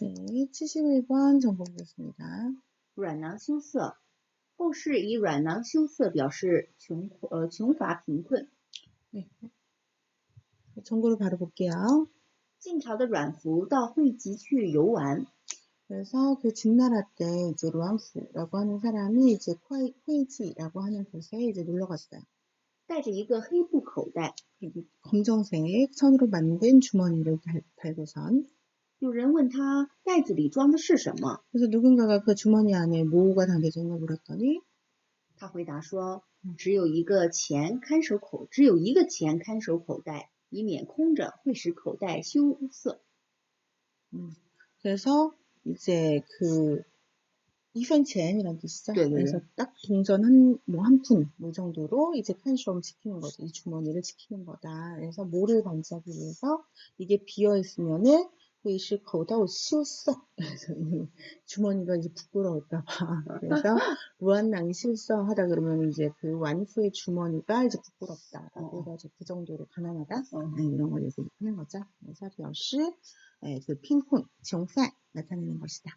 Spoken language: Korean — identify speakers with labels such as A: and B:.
A: 네, 71번 정보 보겠습니다.
B: 软囊羞涩，后世以软囊羞涩表示穷呃穷乏贫困。
A: 정보를 바로 볼게요.
B: 晋朝的阮福到会稽去游玩，
A: 그래서 그 진나라 때 이제 루안프라고 하는 사람이 이제 콰이- 회이지라고 하는 곳에 이제 놀러 갔어요.
B: 带着一个黑布口袋。
A: 그리고 검정색 천으로 만든 주머니를 달, 달고선
B: 有人问他袋子里装的是什么，
A: 그래서 누군가가 그 주머니 안에 뭐가 담겨져 있나 물었더니
B: 他回答说只有一个钱看守口，只有一个钱看守口袋，以免空着会使口袋羞涩。
A: 음, 그래서 이제 그 이펀첸이라는 뜻이죠.
B: 네네.
A: 그래서 딱 동전 한 뭐 한 푼 뭐 정도로 이제 칸쇼를 지키는 거죠. 이 주머니를 지키는 거다. 그래서 뭐를 방지하기 위해서 이게 비어 있으면은 회시 거다 실서 그래서 이 주머니가 이제 부끄러울까 봐. 그래서 무한낭 실서 하다 그러면 이제 그 완수의 주머니가 이제 부끄럽다라고
B: 어.
A: 해가지고 그 정도로 가난하다
B: 어.
A: 네, 이런 걸 얘기하는 거죠. 그래서表示 예, 그 핑콘, 정산 나타내는 것이다.